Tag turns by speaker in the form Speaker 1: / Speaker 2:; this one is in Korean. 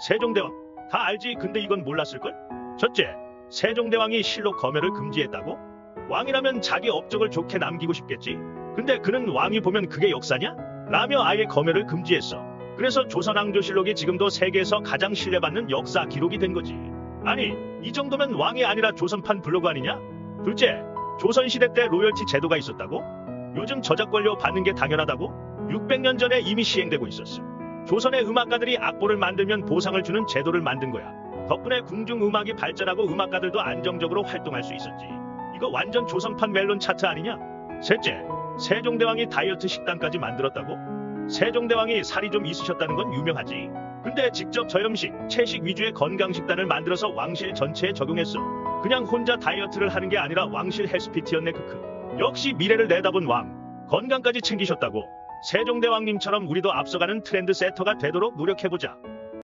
Speaker 1: 세종대왕 다 알지 근데 이건 몰랐을걸? 첫째 세종대왕이 실로 검열을 금지했다고? 왕이라면 자기 업적을 좋게 남기고 싶겠지 근데 그는 왕이 보면 그게 역사냐? 라며 아예 검열을 금지했어 그래서 조선왕조실록이 지금도 세계에서 가장 신뢰받는 역사 기록이 된 거지 아니 이 정도면 왕이 아니라 조선판 블로그 아니냐? 둘째 조선시대 때 로열티 제도가 있었다고? 요즘 저작권료 받는 게 당연하다고? 600년 전에 이미 시행되고 있었어 조선의 음악가들이 악보를 만들면 보상을 주는 제도를 만든 거야. 덕분에 궁중 음악이 발전하고 음악가들도 안정적으로 활동할 수 있었지. 이거 완전 조선판 멜론 차트 아니냐? 셋째, 세종대왕이 다이어트 식단까지 만들었다고? 세종대왕이 살이 좀 있으셨다는 건 유명하지. 근데 직접 저염식, 채식 위주의 건강 식단을 만들어서 왕실 전체에 적용했어. 그냥 혼자 다이어트를 하는 게 아니라 왕실 헬스피트였네 크크. 역시 미래를 내다본 왕. 건강까지 챙기셨다고. 세종대왕님처럼 우리도 앞서가는 트렌드 세터가 되도록 노력해보자.